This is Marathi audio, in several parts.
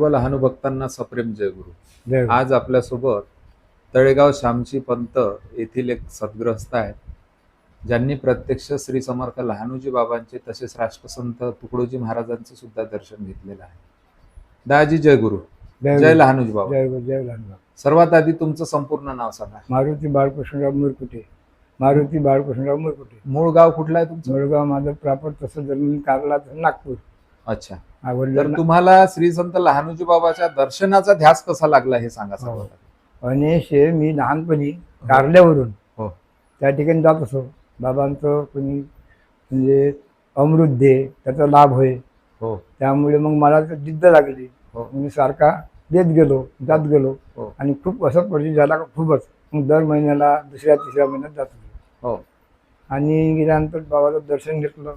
लहानू भक्तांना सप्रेम जय गुरु. आज आपल्यासोबत तळेगाव श्यामची पंत येथील एक सद्ग्रस्त आहेत. ज्यांनी प्रत्यक्ष श्री समर्थ लहानूजी बाबांचे तसेच राष्ट्रसंत तुकडोजी महाराजांचे सुद्धा दर्शन घेतलेलं आहे. दाजी जय गुरु. जय. लहानूजी बाबा. जय जय लहानूजी. सर्वात आधी तुमचं संपूर्ण नाव सांगा. मारुती बाळकृष्णराव मुरकुटे. मारुती बाळकृष्णराव मुरकुटे. मूळ गाव कुठलं आहे तुमचं? मुळगाव माझं प्रॉपर तसं जमीन कारला नागपूर. अच्छा. तर आवडलं तुम्हाला श्री संत लहानूजी बाबाच्या दर्शनाचा ध्यास कसा लागला हे सांगा हो. आणि मी लहानपणी कारल्यावरून हो. त्या ठिकाणी जात असो बाबांचं कोणी म्हणजे अमृत दे त्याचा लाभ होय. हो. त्यामुळे मग मला तर जिद्द लागली. हो. मी सारखा देत गेलो जात गेलो. हो. आणि खूप असं परिचय झाला का खूपच. मग दर महिन्याला दुसऱ्या तिसऱ्या महिन्यात जात होतो. हो. आणि गेल्यानंतर बाबाचं दर्शन घेतलं.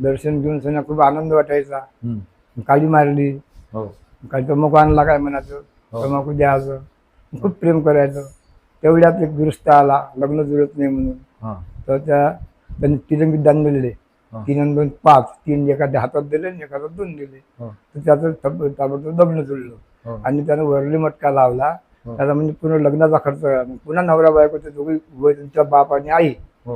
दर्शन घेऊन सगळ्यांना खूप आनंद वाटायचा. काळी मारली. हो. काही तंबाखू आणला काय म्हणायचं? हो. तंबाखू द्यायचं. खूप प्रेम करायचं. तेवढ्यात एक दुरुस्त आला. लग्न जुळत नाही म्हणून. तर त्या त्यांनी तिरंगी दान दिलेले हा. तीन आणि दोन पाच. तीन एखाद्या हातात दिले आणि एखाद्यात दोन दिले. हो. तर त्याचं तब- ताबडतोब लग्न जुळलं. आणि त्यानं वरली मटका लावला. त्याचा म्हणजे पूर्ण लग्नाचा खर्च. पुन्हा नवरा बायको ते दोघे त्यांच्या बाप आणि आई.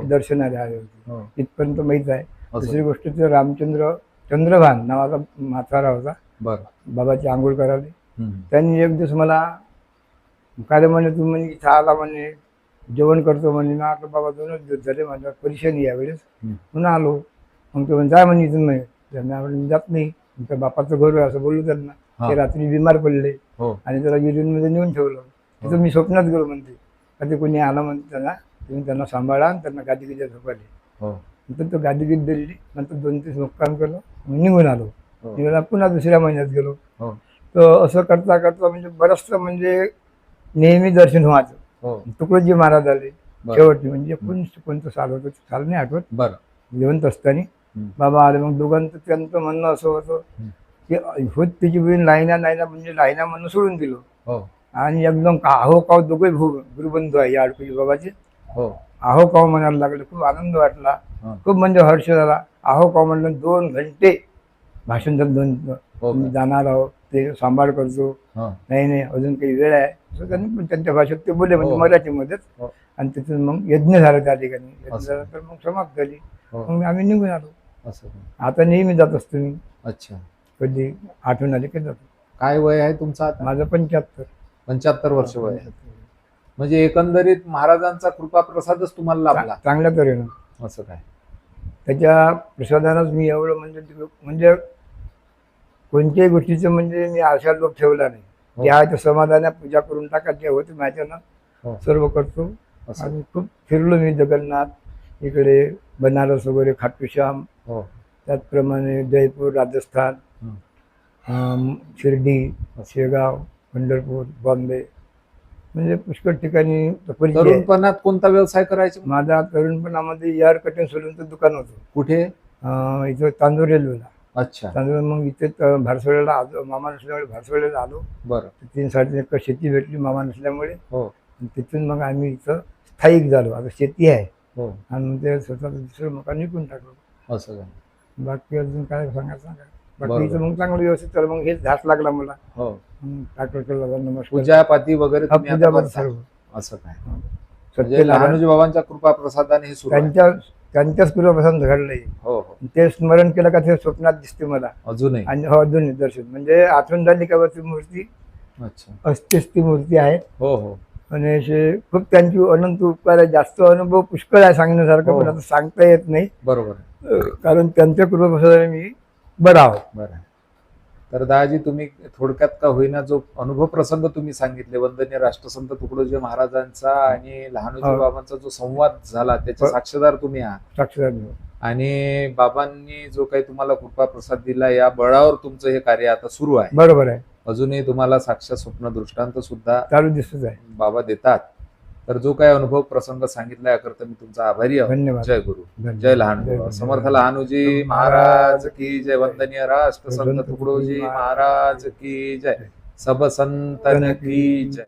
दर्शनाला आले होते. इथपर्यंत माहीत आहे. दुसरी गोष्ट ते रामचंद्र चंद्रभान नावाचा म्हातारा होता. बरं. बाबाची आंघोळ हम्म. त्यांनी एक दिवस मला काय म्हणे तू म्हणे इथं आला म्हणे जेवण करतो म्हणे. ना आता बाबा दोनच दिवस झाले माझ्या परीक्षानी यावेळेस. पुन्हा आलो. मग ते म्हणे जाय म्हणे इथून म्हणे. त्यांना म्हणे, मी जात नाही. तुमच्या बापाचं घर आहे असं बोललो त्यांना. हा. ते रात्री बिमार पडले. हो. आणि त्याला मध्ये नेऊन ठेवलं. तिथं मी स्वप्नात गेलो म्हणते. कधी कोणी आलं म्हणते त्यांना तुम्ही त्यांना सांभाळा आणि त्यांना गादी गिद्या झोपाले हो. नंतर तो गादी गिद्द दिली नंतर दोन तीन मुक्काम केलं निघून आलो. हो. निघून पुन्हा दुसऱ्या महिन्यात गेलो. हो. तर असं करता करता म्हणजे बरंचसं म्हणजे नेहमी दर्शन व्हायचं. हो. तुकडोजी महाराज आले. शेवटी म्हणजे कोण कोणतं साल होतं साल नाही आठवत. बरं. जेवण असताना. बाबा आले मग दोघांचं त्यांचं म्हणणं असं होतं. की होत त्याची बहीण लाईना नाहीना म्हणजे लाईना म्हणून सोडून दिलं. हो. आणि एकदम का आहो काव दोघे गुरुबंधू आहे या अडकुजी बाबाचे. हो. आहो काव म्हणायला लागले खूप आनंद वाटला. खूप म्हणजे हर्ष झाला. आहो काव म्हणलं दोन घंटे भाषण झालं दोन हो? जाणार आहोत ते सांभाळ करतो. नाही नाही अजून काही वेळ आहे. असं त्यांनी पण त्यांच्या भाषेत ते बोलले म्हणजे हो. मराठीमध्येच हो. आणि तिथून मग यज्ञ झाला त्या ठिकाणी. यज्ञ. झाल्यानंतर मग समाप्त झाली. मग आम्ही निघून आलो. असं? आता नेहमी जात असतो मी. अच्छा. कधी आठवण आली की जातो. काय वय आहे तुमचं माझं पंच्याहत्तर. पंच्याहत्तर वर्ष वय आहे. म्हणजे एकंदरीत महाराजांचा कृपा प्रसादच तुम्हाला लाभला. चांगल्या तऱ्हेनं. असं काय? त्याच्या प्रसादानंच मी एवढं म्हणजे म्हणजे कोणत्याही गोष्टीचं म्हणजे मी आशा लोक ठेवला नाही. हो. त्या त्या समाधाना पूजा करून टाका जे होते माझ्यानं हो. सर्व करतो. असं. आणि खूप फिरलो मी जगन्नाथ इकडे बनारस वगैरे खाटूश्याम हो. त्याचप्रमाणे जयपूर राजस्थान हं. शिर्डी शेगाव पंढरपूर बॉम्बे म्हणजे पुष्कळ ठिकाणी परिचय आहे. तरुणपणात कोणता व्यवसाय करायचे? माझा तरुणपणामध्ये एअर कटिंग सोलूनचं दुकान होतं. कुठे? अं, इथं तांदूर रेल्वेला. अच्छा. तांदूळ मग इथे त- भारसोड्याला आलो मामा नसल्यामुळे भारसोड्याला आलो. बरं. तीन साडेतीन एकर शेती भेटली मामा नसल्यामुळे. हो. आणि तिथून मग आम्ही इथं स्थायिक झालो. आता शेती आहे. हो. आणि मग ते स्वतः दुसरं मकान विकून टाकलं. असं बाकी अजून काय सांगा सांगा बाकी बरोबर. इथं मग चांगलं व्यवस्थित तर मग हेच ध्यास लागला मला. हो. मग टाकलं केलं नमस्कार. पूजा पाती वगैरे तुम्ही आता पूजा पण करता? सर्व. असं काय. म्हणजे लहानूजी बाबांच्या कृपा प्रसादाने हे सुरू आहे. त्यांच्या त्यांच्याच पूर्वपासून घडलंय. हो हो. ते स्मरण केलं का ते स्वप्नात दिसते मला. अजूनही? आणि हो अजून दर्शन म्हणजे आठवण झाली का बा ती मूर्ती अच्छा. असतेच ती मूर्ती आहे हो हो. आणि असे खूप त्यांची अनंत उपकार आहे. जास्त अनुभव पुष्कळ आहे सांगण्यासारखं हो. पण आता सांगता येत नाही. बरोबर आहे. अं, कारण त्यांच्या कृपेपासून मी बरा बरं. तर दादाजी तुम्ही थोडक्यात का होईना जो अनुभव प्रसंग तुम्ही सांगितले वंदनीय राष्ट्रसंत तुकडोजी महाराजांचा आणि लहानोजी हो. बाबांचा जो संवाद झाला त्याचे हो. साक्षीदार तुम्ही आहात साक्षीदार मी. आणि बाबांनी जो काही तुम्हाला कृपा प्रसाद दिला या बळावर तुमचं हे कार्य आता सुरू आहे बरोबर आहे अजूनही तुम्हाला साक्षात स्वप्न दृष्टांत सुद्धा चालू दिसतच आहे बाबा देतात तर जो काही अनुभव प्रसंग सांगितला याकरता मी तुमचा आभारी धन्यवाद. जय गुरु. जय लहान. समर्थ लहानूजी महाराज की जय. वंदनीय राष्ट्र संत तुकडोजी महाराज की जय. सब संतन की जय.